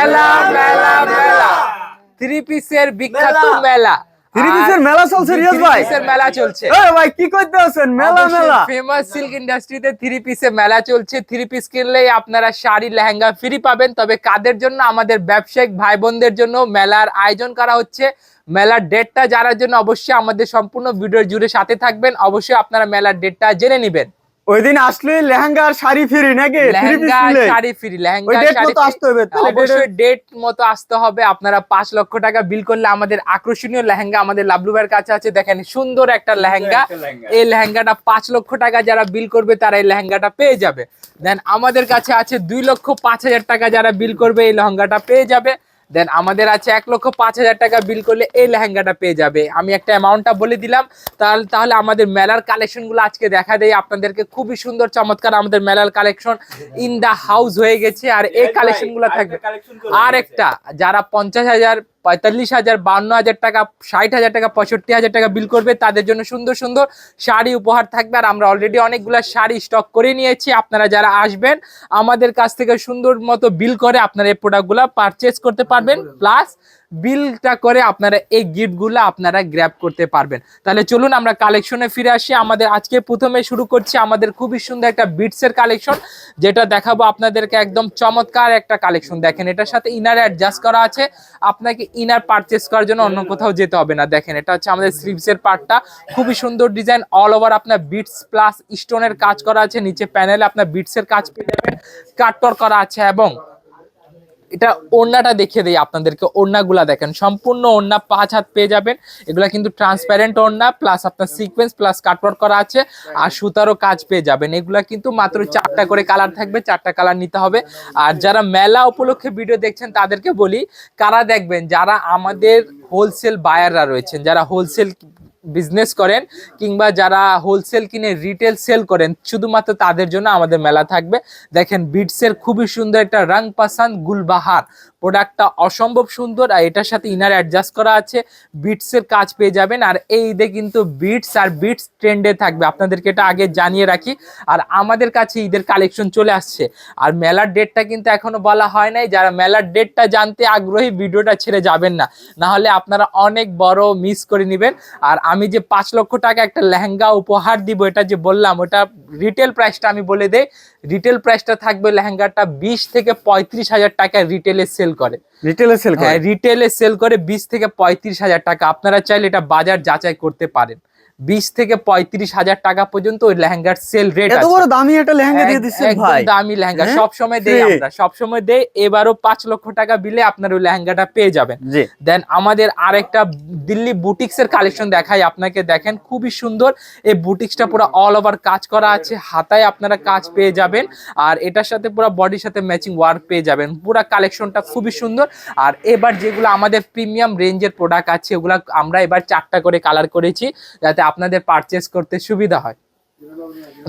মেলা মেলা মেলা। থ্রি পিসের বিখ্যাত মেলা। থ্রি পিসের মেলা চলছে রিয়াজ ভাই? পিসের মেলা চলছে। এ ভাই কি করতে আছেন? মেলা মেলা। ফেমাস সিল্ক ইন্ডাস্ট্রিতে থ্রি পিসের মেলা চলছে। থ্রি পিস কিনলেই আপনারা শাড়ি লেহেঙ্গা ফ্রি পাবেন। তবে কাদের জন্য? আমাদের ব্যবসায়িক ভাই বোনদের জন্য মেলার আয়োজন করা হচ্ছে। মেলার ডেটটা জানার জন্য অবশ্যই আমাদের সম্পূর্ণ ভিডিও জুড়ে সাথে থাকবেন। অবশ্যই আপনারা মেলার ডেটটা জেনে নেবেন। ওই দিন আসলে লেহেঙ্গা আর শাড়ি ফ্রি নাকি? লেহেঙ্গা শাড়ি ফ্রি লেহেঙ্গা শাড়ি আসতে হবে অবশ্যই ডেট মতো আসতে হবে। আপনারা পাঁচ লক্ষ টাকা বিল করলে আমাদের আকর্ষণীয় লেহেঙ্গা আমাদের লাবলু ভাইয়ের কাছে আছে। দেখেন সুন্দর একটা লেহেঙ্গা। এই লেহেঙ্গাটা পাঁচ লক্ষ টাকা যারা বিল করবে তারা এই লেহেঙ্গাটা পেয়ে যাবে। দেন আমাদের কাছে আছে দুই লক্ষ পাঁচ হাজার টাকা যারা বিল করবে এই লেহেঙ্গাটা পেয়ে যাবে। দেন আমাদের আছে এক লক্ষ পাঁচ হাজার টাকা বিল করলে এই লেহেঙ্গাটা পেয়ে যাবে। আমি একটা অ্যামাউন্টটা বলে দিলাম। তাহলে তাহলে আমাদের মেলার কালেকশনগুলো আজকে দেখা দেয় আপনাদেরকে। খুবই সুন্দর চমৎকার আমাদের মেলার কালেকশন ইন দ্য হাউস হয়ে গেছে। আর এই কালেকশনগুলো থাকবে। আর একটা যারা পঞ্চাশ হাজার পঁয়তাল্লিশ হাজার বান্ন হাজার টাকা ষাট হাজার টাকা পঁয়ষট্টি হাজার টাকা বিল করবে। তাদের জন্য সুন্দর সুন্দর শাড়ি উপহার থাকবে। আর আমরা অলরেডি অনেকগুলো শাড়ি স্টক করে নিয়েছি। আপনারা যারা আসবেন আমাদের কাছ থেকে সুন্দর মতো বিল করে আপনারা এই প্রোডাক্টগুলো পারচেস করতে পারবেন। প্লাস বিলটা করে আপনারা এই গিফটগুলো আপনারা গ্র্যাব করতে পারবেন। তাহলে চলুন আমরা কালেকশনে ফিরে আসি। আমাদের আজকে প্রথমে শুরু করছি আমাদের খুবই সুন্দর একটা বিটসের কালেকশন যেটা দেখাবো আপনাদেরকে একদম চমৎকার একটা কালেকশন দেখেন, এটার সাথে ইনার অ্যাডজাস্ট করা আছে। আপনাকে ইনার পারচেস করার জন্য অন্য কোথাও যেতে হবে না। দেখেন, এটা হচ্ছে আমাদের স্লিভসের পার্টটা খুবই সুন্দর ডিজাইন অল ওভার আপনার বিটস প্লাস স্টোনের কাজ করা আছে। নিচে প্যানেলে আপনার বিটসের কাজ পেয়ে যাবেন। কাটর করা আছে এবং এটা ওড়নাটা দেখিয়ে দিই আপনাদেরকে, ওড়নাগুলা দেখেন, সম্পূর্ণ ওড়না পাঁচ হাত পেয়ে যাবেন। এগুলা কিন্তু ট্রান্সপ্যারেন্ট ওড়না প্লাস আপনার সিকোয়েন্স প্লাস কাটওয়ার্ক করা আছে, আর সুতারও কাজ পেয়ে যাবেন। এগুলা কিন্তু মাত্র চারটা করে কালার থাকবে, চারটা কালার নিতে হবে। আর যারা মেলা উপলক্ষে ভিডিও দেখছেন, তাদেরকে বলি, কারা দেখবেন, যারা আমাদের হোলসেল বায়াররা রয়েছেন, যারা হোলসেল বিজনেস করেন কিংবা যারা হোলসেল কিনে রিটেল সেল করেন, শুধুমাত্র তাদের জন্য আমাদের মেলা থাকবে। দেখেন বিটসের খুবই সুন্দর একটা রং পাসান গুলবাহার। প্রোডাক্টটা অসম্ভব সুন্দর আর এটার সাথে ইনার অ্যাডজাস্ট করা আছে। বিটসের কাজ পেয়ে যাবেন আর এই ঈদে কিন্তু বিটস আর বিটস ট্রেন্ডে থাকবে। আপনাদেরকে এটা আগে জানিয়ে রাখি। আর আমাদের কাছে ঈদের কালেকশন চলে আসছে। আর মেলার ডেটটা কিন্তু এখনও বলা হয় নাই। যারা মেলার ডেটটা জানতে আগ্রহী, ভিডিওটা ছেড়ে যাবেন না। না হলে আপনারা অনেক বড় মিস করে নেবেন। আর আমি যে পাঁচ লক্ষ টাকা একটা লেহেঙ্গা উপহার দিব, এটা যে বললাম, ওটা রিটেল প্রাইসটা আমি বলে দেই। রিটেল প্রাইসটা থাকবে লেহেঙ্গাটা বিশ থেকে পঁয়ত্রিশ হাজার টাকা রিটেলে সেল করে। রিটেলে সেল করে? হ্যাঁ রিটেলে সেল করে বিশ থেকে পঁয়ত্রিশ হাজার টাকা। আপনারা চাইলে এটা বাজার যাচাই করতে পারেন। বিশ থেকে পঁয়ত্রিশ হাজার টাকা পর্যন্ত ওই লেহেঙ্গার সেল রেট এত বড় দামি একটা লেহেঙ্গা দিয়ে একদম ভাই। দামি লেহেঙ্গা। হ্যাঁ? সব সময় দেই আমরা। সব সময় দেই এবারও পাঁচ লক্ষ টাকা বিলে আপনার ওই লেহেঙ্গাটা পেয়ে যাবেন। দেন আমাদের আরেকটা দিল্লি বুটিক্সের কালেকশন দেখাই আপনাকে দেখেন খুবই সুন্দর। এই বুটিক্সটা পুরো অল ওভার কাজ করা আছে হাতায় আপনারা কাজ পেয়ে যাবেন আর এটার সাথে পুরো বডির সাথে ম্যাচিং ওয়ার্ক পেয়ে যাবেন। পুরো কালেকশনটা খুবই সুন্দর। আর এবার যেগুলো আমাদের প্রিমিয়াম রেঞ্জের প্রোডাক্ট আছে ওগুলো আমরা এবার চারটা করে কালার করেছি যাতে আপনাদের পারচেস করতে সুবিধা হয়।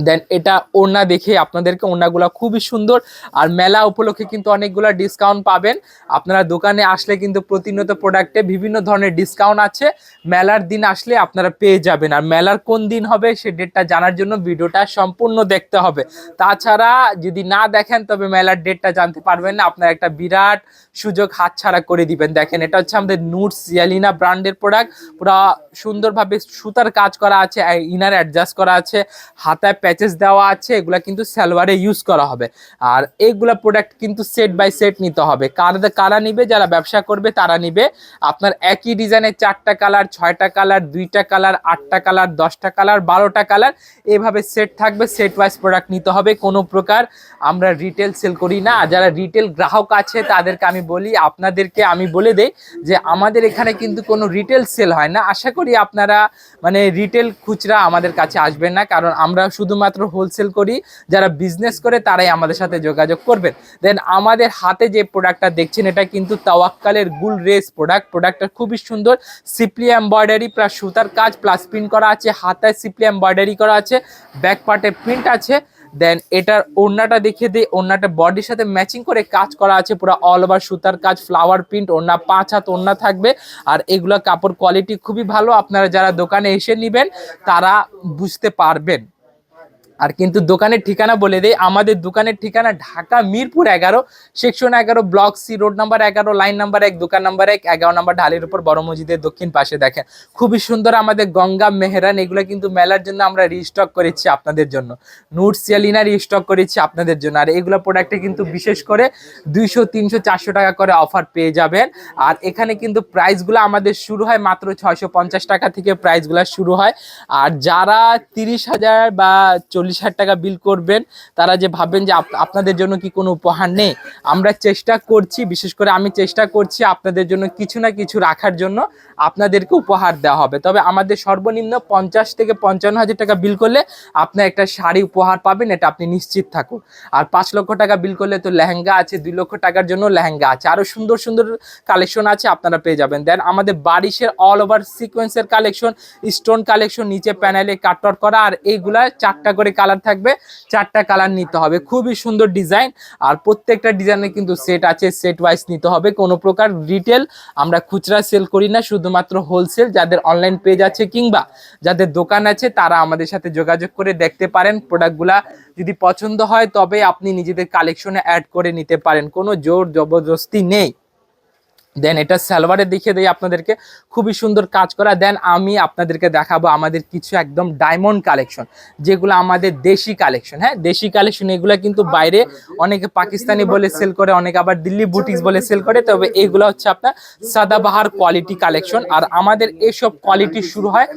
দেন এটা ওড়না দেখে আপনাদেরকে ওড়নাগুলো খুবই সুন্দর। আর মেলা উপলক্ষে কিন্তু অনেকগুলো ডিসকাউন্ট পাবেন। আপনারা দোকানে আসলে কিন্তু প্রতিনিয়ত প্রোডাক্টে বিভিন্ন ধরনের ডিসকাউন্ট আছে। মেলার দিন আসলে আপনারা পেয়ে যাবেন। আর মেলার কোন দিন হবে সে ডেটটা জানার জন্য ভিডিওটা সম্পূর্ণ দেখতে হবে। তাছাড়া যদি না দেখেন, তবে মেলার ডেটটা জানতে পারবেন না। আপনারা একটা বিরাট সুযোগ হাতছাড়া করে দিবেন। দেখেন, এটা হচ্ছে আমাদের নুটস ইয়ালিনা ব্র্যান্ডের প্রোডাক্ট পুরো সুন্দরভাবে সুতার কাজ করা আছে ইনার অ্যাডজাস্ট করা আছে, হাতায় প্যাচেস দেওয়া আছে, এগুলা কিন্তু সালোয়ারে ইউজ করা হবে। আর এইগুলা প্রোডাক্ট কিন্তু সেট বাই সেট নিতে হবে। কার কারা নিবে, যারা ব্যবসা করবে, তারা নিবে। আপনার একই ডিজাইনের চারটা কালার ছয়টা কালার দুইটা কালার আটটা কালার দশটা কালার বারোটা কালার এভাবে সেট থাকবে সেট ওয়াইজ প্রোডাক্ট নিতে হবে কোনো প্রকার। আমরা রিটেল সেল করি না। যারা রিটেল গ্রাহক আছে, তাদেরকে আমি বলি, আপনাদেরকে আমি বলে দেই যে আমাদের এখানে কিন্তু কোনো রিটেল সেল হয় না। আশা করি আপনারা মানে রিটেল খুচরা আমাদের কাছে আসবেন না, কারণ আমরা শুধুমাত্র হোলসেল করি, যারা বিজনেস করে তারাই আমাদের সাথে যোগাযোগ করবেন। দেন আমাদের হাতে যে প্রোডাক্টটা দেখছেন, এটা কিন্তু তাওয়াক্কালের গুল রেস প্রোডাক্ট প্রোডাক্টটা খুবই সুন্দর সিপলি এমব্রয়ডারি প্লাস সুতার কাজ প্লাস প্রিন্ট করা আছে, হাতায় সিপলি এমব্রয়ডারি করা আছে ব্যাক পার্টে প্রিন্ট আছে দেন এটার ওড়নাটা দেখে দিই। ওড়নাটা বডির সাথে ম্যাচিং করে কাজ করা আছে। পুরো অল ওভার সুতার কাজ ফ্লাওয়ার প্রিন্ট ওড়না পাঁচ হাত ওড়না থাকবে। আর এগুলো কাপড় কোয়ালিটি খুবই ভালো। আপনারা যারা দোকানে এসে নেবেন, তারা বুঝতে পারবেন। আর কিন্তু দোকানের ঠিকানা বলে দেই, আমাদের দোকানের ঠিকানা ঢাকা মিরপুর এগারো সেকশন এগারো ব্লক সি রোড নাম্বার এগারো লাইন নাম্বার এক, দোকান নাম্বার এক, এগারো নাম্বার ঢালের উপর বড় মসজিদের দক্ষিণ পাশে দেখেন। খুবই সুন্দর আমাদের গঙ্গা, মেহরান, এগুলো কিন্তু মেলার জন্য আমরা রিস্টক করেছি আপনাদের জন্য। নুট সিয়ালিনা রিস্টক করেছি আপনাদের জন্য। আর এগুলো প্রোডাক্টে কিন্তু বিশেষ করে দুইশো, তিনশো, চারশো টাকা করে অফার পেয়ে যাবেন। আর এখানে কিন্তু প্রাইসগুলো আমাদের শুরু হয় মাত্র ছয়শো পঞ্চাশ টাকা থেকে প্রাইসগুলো শুরু হয়। আর যারা তিরিশ হাজার বা চল্লিশ হাজার টাকা বিল করবেন। তারা যে ভাববেন যে আপনাদের জন্য কি কোনো উপহার নেই, আমরা চেষ্টা করছি, বিশেষ করে আমি চেষ্টা করছি আপনাদের জন্য কিছু না কিছু রাখার জন্য আপনাদেরকে উপহার দেওয়া হবে। তবে আমাদের সর্বনিম্ন পঞ্চাশ থেকে পঞ্চান্ন হাজার টাকা বিল করলে আপনি একটা শাড়ি উপহার পাবেন, এটা আপনি নিশ্চিত থাকুন। আর পাঁচ লক্ষ টাকা বিল করলে তো লেহেঙ্গা আছে, দুই লক্ষ টাকার জন্য লেহেঙ্গা আছে। আরও সুন্দর সুন্দর কালেকশন আছে, আপনারা পেয়ে যাবেন। দেন আমাদের বারিশের অল ওভার সিকোয়েন্সের কালেকশন স্টোন কালেকশন নিচে প্যানেলে কাটওয়ার্ক করা, আর এইগুলা চারটা করে কালার থাকবে, চারটা কালার নিতে হবে। খুবই সুন্দর ডিজাইন আর প্রত্যেকটা ডিজাইনে কিন্তু সেট আছে সেট ওয়াইজ নিতে হবে। কোনো প্রকার রিটেল আমরা খুচরা সেল করি না, শুধুমাত্র হোলসেল যাদের অনলাইন পেজ আছে কিংবা যাদের দোকান আছে, তারা আমাদের সাথে যোগাযোগ করে দেখতে পারেন প্রোডাক্টগুলা যদি পছন্দ হয়, তবে আপনি নিজেদের কালেকশনে অ্যাড করে নিতে পারেন। কোনো জোর জবরদস্তি নেই। দেন এটা সালোয়ারে দেখিয়ে দিই আপনাদেরকে খুবই সুন্দর কাজ করা। দেন আমি আপনাদেরকে দেখাবো আমাদের কিছু একদম ডায়মন্ড কালেকশন যেগুলো আমাদের দেশি কালেকশন হ্যাঁ দেশি কালেকশন এগুলো কিন্তু বাইরে অনেকে পাকিস্তানি বলে সেল করে অনেকে আবার দিল্লি বুটিক্স বলে সেল করে। তবে এইগুলো হচ্ছে আপনার সাদাবাহার কোয়ালিটি কালেকশন আর আমাদের এসব কোয়ালিটি শুরু হয়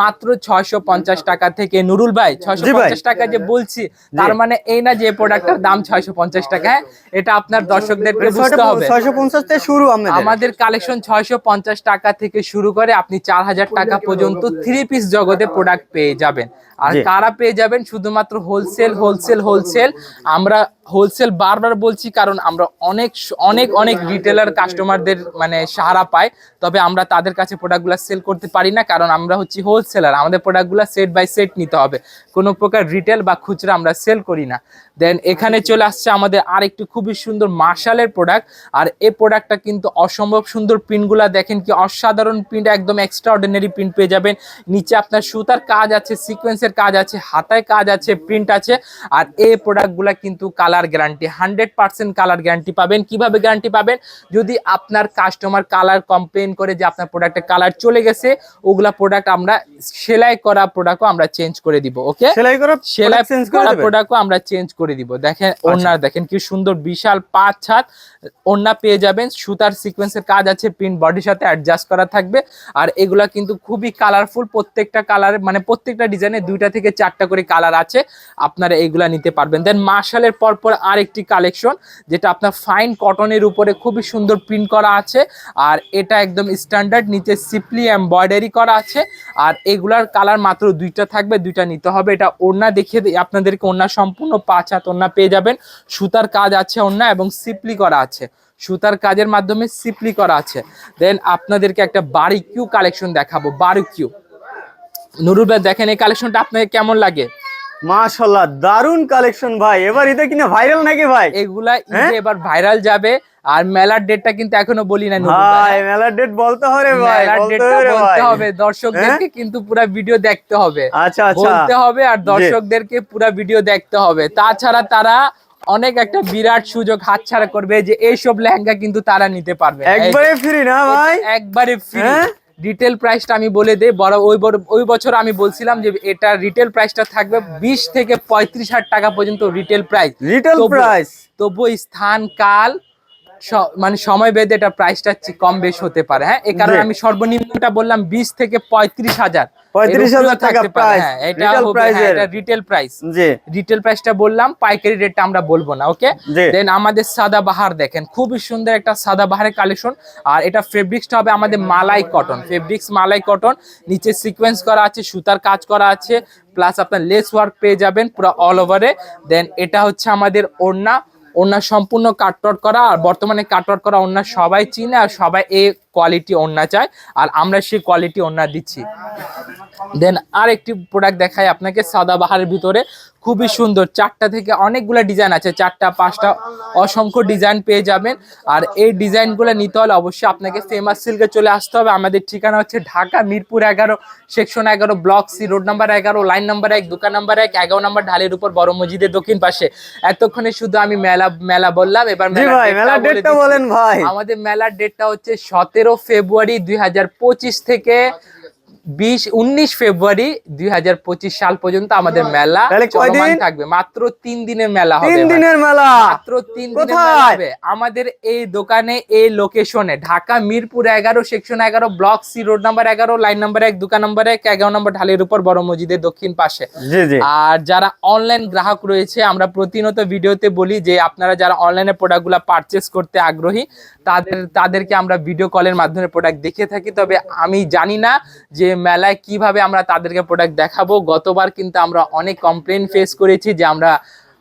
মাত্র ছয়শো পঞ্চাশ টাকা থেকে। নুরুল ভাই ছয়শো পঞ্চাশ টাকা যে বলছি তার মানে এই না যে প্রোডাক্টের দাম ছয়শো পঞ্চাশ টাকা। হ্যাঁ এটা আপনার দর্শকদেরকে বুঝতে হবে। ছয়শো পঞ্চাশ থেকে শুরু আমাদের আমাদের কালেকশন ছয়শো পঞ্চাশ টাকা থেকে শুরু করে আপনি চার হাজার টাকা পর্যন্ত থ্রি পিস জগতে প্রোডাক্ট পেয়ে যাবেন। আর। কারা পেয়ে যাবেন? শুধুমাত্র হোলসেল হোলসেল হোলসেল আমরা হোলসেল বারবার বলছি কারণ আমরা অনেক অনেক অনেক রিটেলার কাস্টমারদের মানে সাহারা পাই, তবে আমরা তাদের কাছে প্রোডাক্টগুলো সেল করতে পারি না, কারণ আমরা হচ্ছি হোলসেলার আমাদের প্রোডাক্টগুলো সেট বাই সেট নিতে হবে। কোনো প্রকার রিটেল বা খুচরা আমরা সেল করি না। দেন এখানে চলে আসছে আমাদের আরেকটি খুবই সুন্দর মার্শালের প্রোডাক্ট আর এই প্রোডাক্টটা কিন্তু অসম্ভব সুন্দর প্রিন্টগুলা দেখেন কি অসাধারণ প্রিন্ট একদম এক্সট্রা অর্ডিনারি প্রিন্ট পেয়ে যাবেন। নিচে আপনার সুতার কাজ আছে সিকোয়েন্সের কাজ আছে, হাতায় কাজ আছে প্রিন্ট আছে, আর এই প্রোডাক্টগুলা কিন্তু colour guarantee hundred percent colour guarantee পাবেন। কীভাবে গ্যারান্টি পাবেন? যদি আপনার কাস্টমার কালার কমপ্লেন করে যে আপনার প্রোডাক্টের কালার চলে গেছে ওগুলা প্রোডাক্ট আমরা সেলাই করা প্রোডাক্টও আমরা চেঞ্জ করে দিব ওকে সেলাই করা সেলাই চেঞ্জ করা? প্রোডাক্টও আমরা চেঞ্জ করে দিব। দেখেন ওড়না দেখেন কি সুন্দর বিশাল পাঁচ ছাদ ওড়না পেয়ে যাবেন। সুতার সিকোয়েন্সের কাজ আছে প্রিন্ট বডির সাথে অ্যাডজাস্ট করা থাকবে। আর এগুলা কিন্তু খুবই কালারফুল প্রত্যেকটা কালার মানে প্রত্যেকটা ডিজাইনে দুইটা থেকে চারটা করে কালার আছে। আপনারা এগুলা নিতে পারবেন। দেন মার্শালের পরপর আরেকটি কালেকশন যেটা আপনার ফাইন কটনের উপরে খুবই সুন্দর প্রিন্ট করা আছে। আর এটা একদম স্ট্যান্ডার্ড নিচে সিপলি এমব্রয়ডারি করা আছে। আর এগুলার কালার মাত্র দুইটা থাকবে, দুইটা নিতে হবে। এটা ওড়না দেখিয়ে আপনাদেরকে ওড়না সম্পূর্ণ পাঁচ হাত ওড়না পেয়ে যাবেন। সুতার কাজ আছে ওড়না এবং সিপলি করা আছে। সুতার কাজের মাধ্যমে সিপলি করা আছে। দেন আপনাদেরকে একটা বাড়ি কিউ কালেকশন দেখাবো বারু কিউ নুরুল দেখেন এই কালেকশনটা আপনাকে কেমন লাগে? মাশাল্লাহ দারুণ কালেকশন ভাই। এবার ঈদে কিনা ভাইরাল নাকি ভাই? এগুলা হ্যাঁ? এবার ভাইরাল যাবে আর মেলার ডেটটা কিন্তু এখনও বলি না ভাই মেলার ডেট বলতে হবে ভাই বলতে হবে দর্শকদেরকে কিন্তু পুরো ভিডিও দেখতে হবে। আচ্ছা আচ্ছা। বলতে হবে আর দর্শকদেরকে পুরো ভিডিও দেখতে হবে। তাছাড়া তারা অনেক একটা বিরাট সুযোগ হাতছাড়া করবে যে এইসব লেহেঙ্গা কিন্তু তারা নিতে পারবে একবারে ফ্রি না ভাই? একবারে ফ্রি হ্যাঁ? রিটেল প্রাইসটা আমি বলে দেই বড় ওই ওই বছর আমি বলছিলাম যে এটা রিটেল প্রাইসটা থাকবে বিশ থেকে পঁয়ত্রিশ হাজার টাকা পর্যন্ত রিটেল প্রাইস রিটেল প্রাইস তবু স্থান কাল মানে সময় বেঁধে এটা প্রাইসটা কম বেশ হতে পারে। হ্যাঁ এই কারণে আমি সর্বনিম্নটা বললাম বিশ থেকে পঁয়ত্রিশ হাজার। 35,000 টাকা price, retail price এর। রিটেল প্রাইস জি। রিটেল প্রাইসটা বললাম পাইকারি রেটটা আমরা বলব না ওকে দেন আমাদের সাদা বাহার দেখেন খুবই সুন্দর একটা সাদা বাহারের কালেকশন আর এটা ফেব্রিক্সটা হবে আমাদের malai cotton fabrics malai cotton নিচে সিকোয়েন্স করা আছে সুতার কাজ করা আছে প্লাস আপনার লেস ওয়ার্ক পেয়ে যাবেন পুরো অল ওভারে দেন এটা হচ্ছে আমাদের ওড়না ওড়না সম্পূর্ণ কাটটট করা আর বর্তমানে কাটটট করা ওনার সবাই চিনে আর সবাই এই কোয়ালিটি ওড়না চায় আর আমরা সেই কোয়ালিটি ওড়না দিচ্ছি। দেন আর একটি প্রোডাক্ট দেখাই আপনাকে সাদাবাহারের ভিতরে। খুবই সুন্দর চারটা থেকে অনেকগুলো ডিজাইন আছে চারটা পাঁচটা অসংখ্য ডিজাইন পেয়ে যাবেন। আর এই ডিজাইনগুলো নিতে হলে অবশ্যই আপনাকে ফেমাস সিল্কে চলে আসতে হবে। আমাদের ঠিকানা হচ্ছে ঢাকা মিরপুর এগারো সেকশন এগারো ব্লক সি রোড নাম্বার এগারো লাইন নাম্বার এক দোকান নাম্বার এক এগারো নাম্বার ঢালের উপর বড় মসজিদের দক্ষিণ পাশে। এতক্ষণে শুধু আমি মেলা মেলা বললাম এবার মেলা ডেটটা বলেন ভাই। আমাদের মেলার ডেটটা হচ্ছে সতেরো ফেব্রুয়ারি দুই হাজার পঁচিশ থেকে বিশ উনিশ ফেব্রুয়ারি দুই হাজার পঁচিশ সাল পর্যন্ত আমাদের মেলা চলমান থাকবে। মাত্র তিন দিনের মেলা হবে তিন দিনের মেলা। মাত্র তিন দিনের মেলা হবে আমাদের এই দোকানে এই লোকেশনে ঢাকা মিরপুর এগারো সেকশন এগারো ব্লক সি রোড নাম্বার এগারো লাইন নাম্বার এক দোকান নাম্বার এক এগারো নম্বর ঢালের উপর বড় মসজিদের দক্ষিণ পাশে। আর যারা অনলাইন গ্রাহক রয়েছে আমরা প্রতিনিয়ত ভিডিওতে বলি যে আপনারা যারা অনলাইনে প্রোডাক্টগুলো পারচেস করতে আগ্রহী তাদের তাদেরকে আমরা ভিডিও কলের মাধ্যমে প্রোডাক্ট দেখে থাকি। তবে আমি জানি না যে মেলায় কীভাবে আমরা তাদেরকে প্রোডাক্ট দেখাবো? গতবার কিন্তু আমরা অনেক কমপ্লেন ফেস করেছি যে আমরা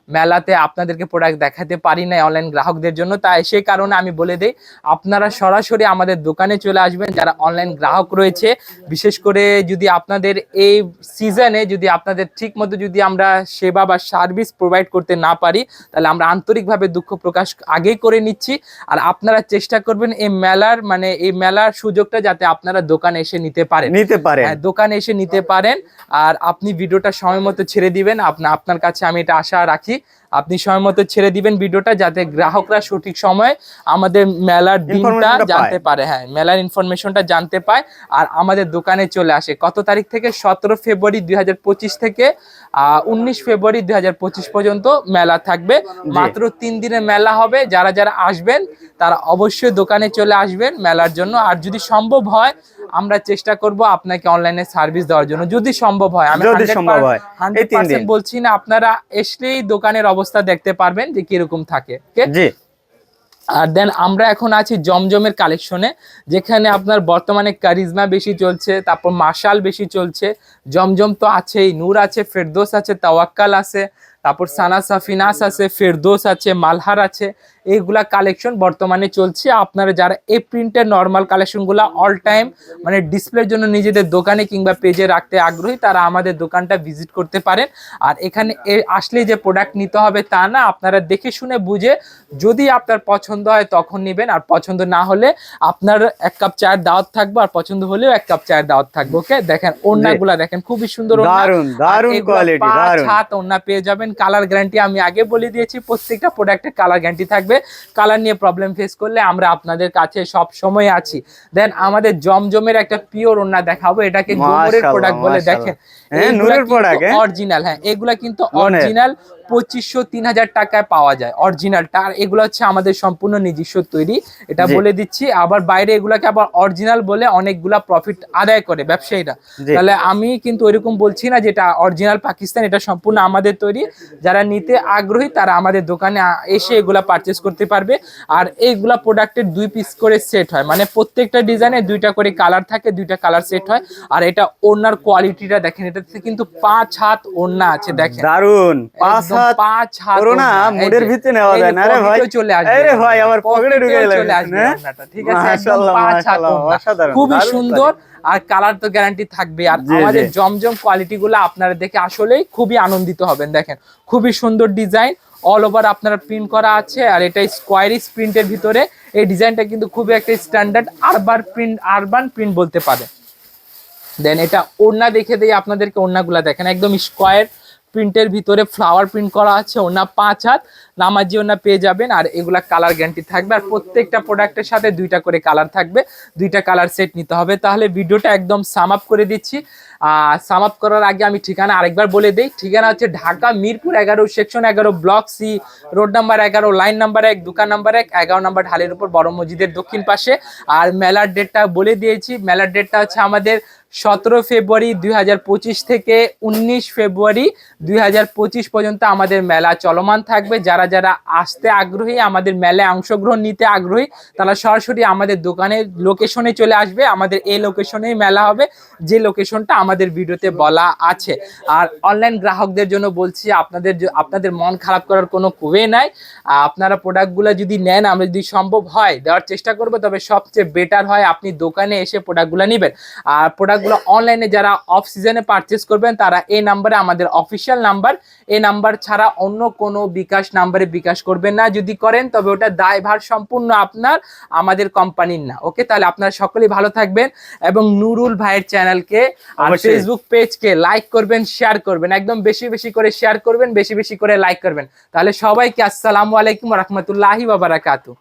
মেলাতে আপনাদেরকে প্রোডাক্ট দেখাতে পারি না অনলাইন গ্রাহকদের জন্য। তাই সেই কারণে আমি বলে দিই আপনারা সরাসরি আমাদের দোকানে চলে আসবেন। যারা অনলাইন গ্রাহক রয়েছে বিশেষ করে যদি আপনাদের এই সিজনে যদি আপনাদের ঠিক মতো যদি আমরা সেবা বা সার্ভিস প্রোভাইড করতে না পারি তাহলে আমরা আন্তরিকভাবে দুঃখ প্রকাশ আগেই করে নিচ্ছি। আর আপনারা চেষ্টা করবেন এই মেলার মানে এই মেলার সুযোগটা যাতে আপনারা দোকানে এসে নিতে পারেন। নিতে পারেন। হ্যাঁ, দোকানে এসে নিতে পারেন। আর আপনি ভিডিওটা সময় মতো ছেড়ে দিবেন। আপনা আপনার কাছে আমি এটা আশা রাখি। okay আপনি সময় মতো ছেড়ে দিবেন ভিডিওটা যাতে গ্রাহকরা সঠিক সময় আমাদের মেলার দিনটা জানতে পারে। হ্যাঁ মেলার ইনফরমেশনটা জানতে পায় আর আমাদের দোকানে চলে আসে। কত তারিখ থেকে? সতেরো ফেব্রুয়ারি দুই থেকে উনিশ ফেব্রুয়ারি দুই পর্যন্ত মেলা থাকবে। মাত্র তিন দিনের মেলা হবে। যারা যারা আসবেন তারা অবশ্যই দোকানে চলে আসবেন মেলার জন্য। আর যদি সম্ভব হয় আমরা চেষ্টা করব আপনাকে অনলাইনে সার্ভিস দেওয়ার জন্য। যদি সম্ভব হয় আমি যদি সম্ভব। এই তিন দিন। 100% বলছি না আপনারা এসলেই দোকানের অবস্থা দেখতে পারবেন যে কীরকম থাকে জি। আর দেন আমরা এখন আছি জমজমের কালেকশনে যেখানে আপনার বর্তমানে কারিজমা বেশি চলছে তারপর মাশাল বেশি চলছে জমজম তো আছেই নূর আছে ফেরদোস আছে তাওয়াক্কাল আছে তারপর সানা সাফিনাস আছে ফেরদোস আছে মালহার আছে এইগুলা কালেকশন বর্তমানে চলছে। আপনারা যারা এই প্রিন্টের নর্মাল কালেকশনগুলো অল টাইম মানে ডিসপ্লের জন্য নিজেদের দোকানে কিংবা পেজে রাখতে আগ্রহী তারা আমাদের দোকানটা ভিজিট করতে পারেন। আর এখানে আসলে যে প্রোডাক্ট নিতে হবে তা না আপনারা দেখে শুনে বুঝে যদি আপনার পছন্দ হয় তখন নেবেন আর পছন্দ না হলে আপনার এক কাপ চায়ের দাওয়াত থাকবে আর পছন্দ হলেও এক কাপ চায়ের দাওয়াত থাকবে ওকে দেখেন ওড়নাগুলা দেখেন খুবই সুন্দর ওড়না। পেয়ে যাবেন। কালার গ্যারান্টি আমি আগে বলে দিয়েছি প্রত্যেকটা প্রোডাক্টে কালার গ্যারান্টি থাকবে। কালার নিয়ে প্রবলেম ফেস করলে আমরা আপনাদের কাছে সব সময় আছি। দেন আমাদের জমজমের একটা পিওর ওড়না দেখাবো এটাকে মাশাআল্লাহ, প্রোডাক্ট বলে দেখেন। হ্যাঁ, নূরের product, হ্যাঁ? অরিজিনাল হ্যাঁ এগুলা কিন্তু অরিজিনাল পঁচিশশো তিন হাজার টাকায় পাওয়া যায় অরিজিনালটা আর এগুলো হচ্ছে আমাদের সম্পূর্ণ নিজস্ব তৈরি এটা বলে দিচ্ছি। আবার বাইরে এগুলাকে আবার অরিজিনাল বলে অনেকগুলা প্রফিট আদায় করে ব্যবসায়ীরা। তাহলে আমি কিন্তু ওইরকম বলছি না যেটা অরিজিনাল পাকিস্তান এটা সম্পূর্ণ আমাদের তৈরি। যারা নিতে আগ্রহী তারা আমাদের দোকানে এসে এগুলা পারচেস করতে পারবে। আর এইগুলা প্রোডাক্টের দুই পিস করে সেট হয়। মানে প্রত্যেকটা ডিজাইনে দুইটা করে কালার থাকে দুইটা কালার সেট হয়। আর এটা ওড়নার কোয়ালিটিটা দেখেন এটাতে কিন্তু পাঁচ হাত ওড়না আছে দেখেন। দারুণ পাঁচ হাত পাঁচ হাত ওড়না। মুডের ভিতরে নেওয়া যায় না। রে ভাই চলে আসবে। আরে ভাই আমার পকেটে ঢুকে চলে আসবে আসবে ঠিক আছে? একদম পাঁচ হাত অসাধারণ, খুবই সুন্দর। আর কালার তো গ্যারান্টি থাকবে আর আমাদের জমজম কোয়ালিটি গুলো আপনারা দেখে আসলেই খুবই আনন্দিত হবেন দেখেন। খুবই সুন্দর ডিজাইন অল ওভার আপনারা প্রিন্ট করা আছে, আর এটা স্কোয়ারিস প্রিন্টের ভিতরে এই ডিজাইনটা কিন্তু খুবই একটা standard urban print urban print বলতে পারে। দেন এটা ওড়না দেখে দিয়ে আপনাদেরকে ওড়নাগুলা দেখেন, একদম স্কোয়ার প্রিন্টের ভিতরে ফ্লাওয়ার প্রিন্ট করা আছে, ওড়না পাঁচ হাত, নামাজি ওড়না পেয়ে যাবেন, আর এগুলা কালার গ্যারান্টি থাকবে, আর প্রত্যেকটা প্রোডাক্টের সাথে দুইটা করে কালার থাকবে, দুইটা কালার সেট নিতে হবে। তাহলে ভিডিওটা একদম সাম আপ করে দিচ্ছি। সাম আপ করার আগে আমি ঠিকানা আরেকবার বলে দিই। ঠিকানা হচ্ছে ঢাকা মিরপুর এগারো সেকশন এগারো ব্লক সি রোড নাম্বার এগারো লাইন নাম্বার এক, দোকান নাম্বার এক, এগারো নাম্বার ঢালের উপর বড় মসজিদের দক্ষিণ পাশে। আর মেলার ডেটটা বলে দিয়েছি। মেলার ডেটটা হচ্ছে আমাদের সতেরো ফেব্রুয়ারি দুই হাজার পঁচিশ থেকে উনিশ ফেব্রুয়ারি দুই হাজার পঁচিশ পর্যন্ত আমাদের মেলা চলমান থাকবে। যারা যারা আসতে আগ্রহী, আমাদের মেলায় অংশগ্রহণ নিতে আগ্রহী, তারা সরাসরি আমাদের দোকানের লোকেশনে চলে আসবে। আমাদের এই লোকেশনেই মেলা হবে। যে লোকেশনটা আমাদের ভিডিওতে বলা আছে। আর অনলাইন গ্রাহকদের জন্য বলছি, আপনাদের আপনাদের মন খারাপ করার কোনো ওয়ে নাই। আপনারা প্রোডাক্টগুলো যদি নেন, আমরা যদি সম্ভব হয়, দেওয়ার চেষ্টা করব, তবে সবচেয়ে বেটার হয় আপনি দোকানে এসে প্রোডাক্টগুলো নেবেন। আর প্রোডাক্টগুলো অনলাইনে যারা অফ সিজনে পারচেস করবেন, তারা এই নাম্বারে আমাদের অফিসিয়াল নাম্বার এই নাম্বার ছাড়া অন্য কোনো বিকাশ নাম্বারে বিকাশ করবেন না। যদি করেন, তবে ওটা দায়ভার সম্পূর্ণ আপনার, আমাদের কোম্পানির না। ওকে তাহলে আপনারা সকলেই ভালো থাকবেন এবং নুরুল ভাইয়ের চ্যানেলকে আর অবশ্যই। ফেসবুক পেজকে লাইক করবেন শেয়ার করবেন একদম বেশি বেশি করে শেয়ার করবেন বেশি বেশি করে লাইক করবেন তাহলে সবাইকে আসসালামু আলাইকুম রহমতুল্লাহি বাবারাকাতু